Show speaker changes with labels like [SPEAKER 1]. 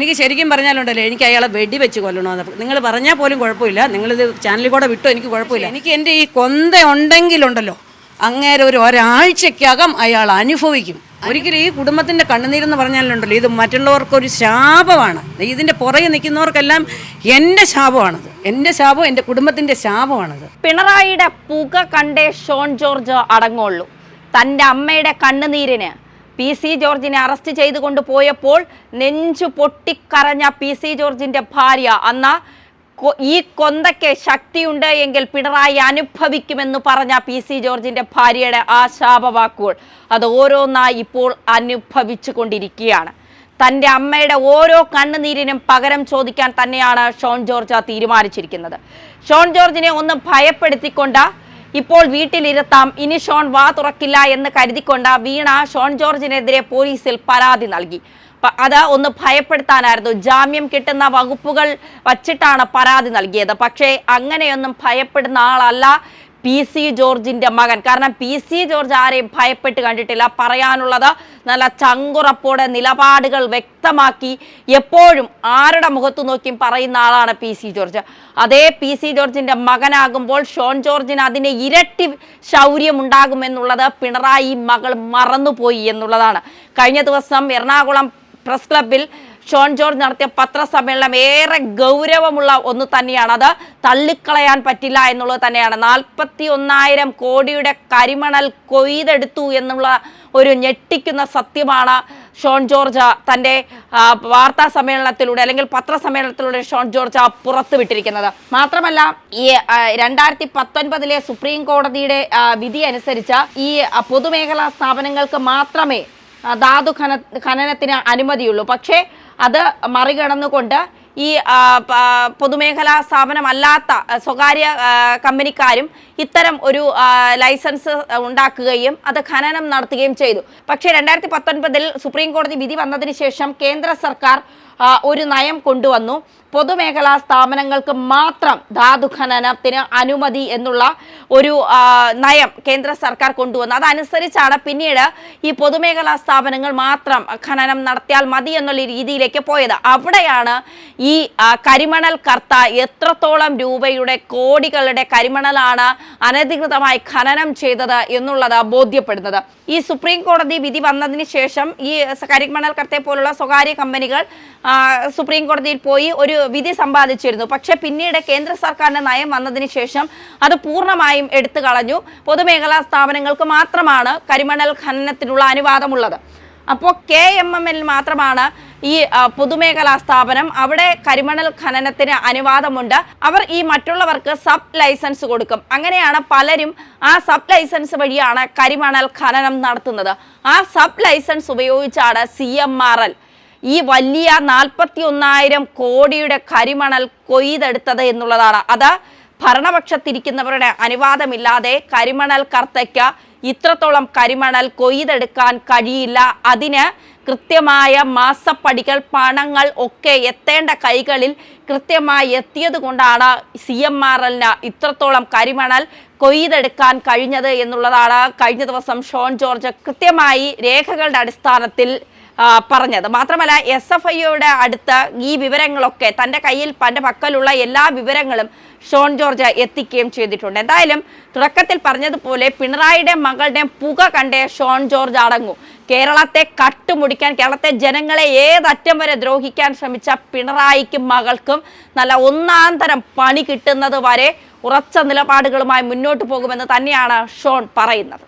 [SPEAKER 1] എനിക്ക് ശരിക്കും പറഞ്ഞാലുണ്ടല്ലോ എനിക്ക് അയാളെ വെടിവെച്ച് കൊല്ലണമെന്ന് നിങ്ങൾ പറഞ്ഞാൽ പോലും കുഴപ്പമില്ല. നിങ്ങളിത് ചാനലിൽ കൂടെ വിട്ടോ എനിക്ക് കുഴപ്പമില്ല. എനിക്ക് എന്റെ ഈ കൊന്ത ഉണ്ടെങ്കിലുണ്ടല്ലോ അങ്ങേരെ ഒരു ഒരാഴ്ചക്കകം അയാൾ അനുഭവിക്കും. ഒരിക്കലും ഈ കുടുംബത്തിന്റെ കണ്ണുനീരെന്ന് പറഞ്ഞാലുണ്ടല്ലോ ഇത് മറ്റുള്ളവർക്കൊരു ശാപമാണ്. ഇതിന്റെ പുറകെ നിൽക്കുന്നവർക്കെല്ലാം എന്റെ ശാപമാണത്. എന്റെ ശാപം എന്റെ കുടുംബത്തിന്റെ ശാപമാണത്.
[SPEAKER 2] പിണറായിയുടെ പുക കണ്ടേ ഷോൺ ജോർജ് അടങ്ങുള്ളൂ. തന്റെ അമ്മയുടെ കണ്ണുനീരിന് പി സി ജോർജിനെ അറസ്റ്റ് ചെയ്തുകൊണ്ട് പോയപ്പോൾ നെഞ്ചു പൊട്ടിക്കരഞ്ഞ പി സി ജോർജിന്റെ ഭാര്യ. അന്ന ഈ കൊന്തയ്ക്ക് ശക്തിയുണ്ട് എങ്കിൽ പിണറായി അനുഭവിക്കുമെന്ന് പറഞ്ഞ പി സി ജോർജിന്റെ ഭാര്യയുടെ ആ ശാപവാക്കുകൾ അത് ഓരോന്നായി ഇപ്പോൾ അനുഭവിച്ചു കൊണ്ടിരിക്കുകയാണ് തന്റെ അമ്മയുടെ ഓരോ കണ്ണുനീരിനും പകരം ചോദിക്കാൻ തന്നെയാണ് ഷോൺ ജോർജ് തീരുമാനിച്ചിരിക്കുന്നത്. ഷോൺ ജോർജിനെ ഒന്ന് ഭയപ്പെടുത്തിക്കൊണ്ട് ഇപ്പോൾ വീട്ടിലിരുത്താം. ഇനി ഷോൺ വാ തുറക്കില്ല എന്ന് കരുതിക്കൊണ്ട് വീണ ഷോൺ ജോർജിനെതിരെ പോലീസിൽ പരാതി നൽകി. അത് ഒന്ന് ഭയപ്പെടുത്താനായിരുന്നു. ജാമ്യം കിട്ടുന്ന വകുപ്പുകൾ വച്ചിട്ടാണ് പരാതി നൽകിയത്. പക്ഷേ അങ്ങനെയൊന്നും ഭയപ്പെടുന്ന ആളല്ല. പി സി ജോർജിന്റെ മകൻ. കാരണം പി സി ജോർജ് ആരെയും ഭയപ്പെട്ട് കണ്ടിട്ടില്ല. പറയാനുള്ളത് നല്ല ചങ്കുറപ്പോടെ നിലപാടുകൾ വ്യക്തമാക്കി എപ്പോഴും ആരുടെ മുഖത്ത് നോക്കിയും പറയുന്ന ആളാണ് പി സി ജോർജ്. അതേ പി സി ജോർജിന്റെ മകനാകുമ്പോൾ ഷോൺ ജോർജിന് അതിന് ഇരട്ടി ശൗര്യം ഉണ്ടാകുമെന്നുള്ളത് പിണറായി മകൾ മറന്നുപോയി എന്നുള്ളതാണ്. കഴിഞ്ഞ ദിവസം എറണാകുളം പ്രസ് ക്ലബിൽ ഷോൺ ജോർജ് നടത്തിയ പത്രസമ്മേളനം ഏറെ ഗൗരവമുള്ള ഒന്ന് തന്നെയാണ്. അത് തള്ളിക്കളയാൻ പറ്റില്ല എന്നുള്ളത് തന്നെയാണ്. നാൽപ്പത്തി ഒന്നായിരം കോടിയുടെ കരിമണൽ കൊയ്തെടുത്തു എന്നുള്ള ഒരു ഞെട്ടിക്കുന്ന സത്യമാണ് ഷോൺ ജോർജ് തന്റെ വാർത്താ സമ്മേളനത്തിലൂടെ അല്ലെങ്കിൽ പത്രസമ്മേളനത്തിലൂടെ ഷോൺ ജോർജ് പുറത്തുവിട്ടിരിക്കുന്നത് മാത്രമല്ല ഈ രണ്ടായിരത്തി പത്തൊൻപതിലെ സുപ്രീം കോടതിയുടെ വിധി അനുസരിച്ച് ഈ പൊതുമേഖലാ സ്ഥാപനങ്ങൾക്ക് മാത്രമേ ധാതു ഖന ഖനനത്തിന് അനുമതിയുള്ളൂ. പക്ഷേ അത് മറികടന്നുകൊണ്ട് ഈ പൊതുമേഖലാ സ്ഥാപനമല്ലാത്ത സ്വകാര്യ കമ്പനിക്കാരും ഇത്തരം ഒരു ലൈസൻസ് ഉണ്ടാക്കുകയും അത് ഖനനം നടത്തുകയും ചെയ്തു. പക്ഷേ രണ്ടായിരത്തി പത്തൊൻപതിൽ സുപ്രീം കോടതി വിധി വന്നതിന് ശേഷം കേന്ദ്ര സർക്കാർ ഒരു നയം കൊണ്ടുവന്നു. പൊതുമേഖലാ സ്ഥാപനങ്ങൾക്ക് മാത്രം ധാതു ഖനനത്തിന് അനുമതി എന്നുള്ള ഒരു നയം കേന്ദ്ര സർക്കാർ കൊണ്ടുവന്നു. അതനുസരിച്ചാണ് പിന്നീട് ഈ പൊതുമേഖലാ സ്ഥാപനങ്ങൾ മാത്രം ഖനനം നടത്തിയാൽ മതി എന്നുള്ള രീതിയിലേക്ക് പോയത്. അവിടെയാണ് ഈ ആ, കരിമണൽ കർത്ത എത്രത്തോളം രൂപയുടെ കോടികളുടെ കരിമണലാണ് അനധികൃതമായി ഖനനം ചെയ്തത് എന്നുള്ളത് ബോധ്യപ്പെടുന്നത്. ഈ സുപ്രീം കോടതി വിധി വന്നതിന് ശേഷം ഈ കരിമണൽ കർത്തയെ പോലുള്ള സ്വകാര്യ കമ്പനികൾ സുപ്രീം കോടതിയിൽ പോയി ഒരു വിധി സമ്പാദിച്ചിരുന്നു. പക്ഷേ പിന്നീട് കേന്ദ്ര സർക്കാരിന്റെ നയം വന്നതിന് ശേഷം അത് പൂർണമായും എടുത്തു കളഞ്ഞു. പൊതുമേഖലാ സ്ഥാപനങ്ങൾക്ക് മാത്രമാണ് കരിമണൽ ഖനനത്തിനുള്ള അനുവാദമുള്ളത്. അപ്പോൾ കെ എം എം എൽ മാത്രമാണ് ഈ പൊതുമേഖലാ സ്ഥാപനം. അവിടെ കരിമണൽ ഖനനത്തിന് അനുവാദമുണ്ട്. അവർ ഈ മറ്റുള്ളവർക്ക് സബ് ലൈസൻസ് കൊടുക്കും. അങ്ങനെയാണ് പലരും ആ സബ് ലൈസൻസ് വഴിയാണ് കരിമണൽ ഖനനം നടത്തുന്നത്. ആ സബ് ലൈസൻസ് ഉപയോഗിച്ചാണ് സി എം ആർ എൽ ഈ വലിയ നാൽപ്പത്തി ഒന്നായിരം കോടിയുടെ കരിമണൽ കൊയ്തെടുത്തത് എന്നുള്ളതാണ്. അത് ഭരണപക്ഷത്തിരിക്കുന്നവരുടെ അനുവാദമില്ലാതെ കരിമണൽ കർത്തയ്ക്ക് ഇത്രത്തോളം കരിമണൽ കൊയ്തെടുക്കാൻ കഴിയില്ല. അതിന് കൃത്യമായ മാസപ്പടികൾ പണങ്ങൾ ഒക്കെ എത്തേണ്ട കൈകളിൽ കൃത്യമായി എത്തിയത് കൊണ്ടാണ് സി എം ആർ എല്ലിന് ഇത്രത്തോളം കരിമണൽ കൊയ്തെടുക്കാൻ കഴിഞ്ഞത് എന്നുള്ളതാണ്. കഴിഞ്ഞ ദിവസം ഷോൺ ജോർജ് കൃത്യമായി രേഖകളുടെ അടിസ്ഥാനത്തിൽ പറഞ്ഞത്. മാത്രമല്ല എസ് എഫ് ഐയുടെ അടുത്ത് ഈ വിവരങ്ങളൊക്കെ തന്റെ കയ്യിൽ തന്റെ പക്കലുള്ള എല്ലാ വിവരങ്ങളും ഷോൺ ജോർജ് എത്തിക്കുകയും ചെയ്തിട്ടുണ്ട്. എന്തായാലും തുടക്കത്തിൽ പറഞ്ഞതുപോലെ പിണറായിയുടെ മകളുടെ പുക കണ്ടേ ഷോൺ ജോർജ് അടങ്ങും. കേരളത്തെ കട്ടുമുടിക്കാൻ കേരളത്തെ ജനങ്ങളെ ഏതറ്റം വരെ ദ്രോഹിക്കാൻ ശ്രമിച്ച പിണറായിക്കും മകൾക്കും നല്ല ഒന്നാം തരം പണി കിട്ടുന്നത് വരെ ഉറച്ച നിലപാടുകളുമായി മുന്നോട്ട് പോകുമെന്ന് തന്നെയാണ് ഷോൺ പറയുന്നത്.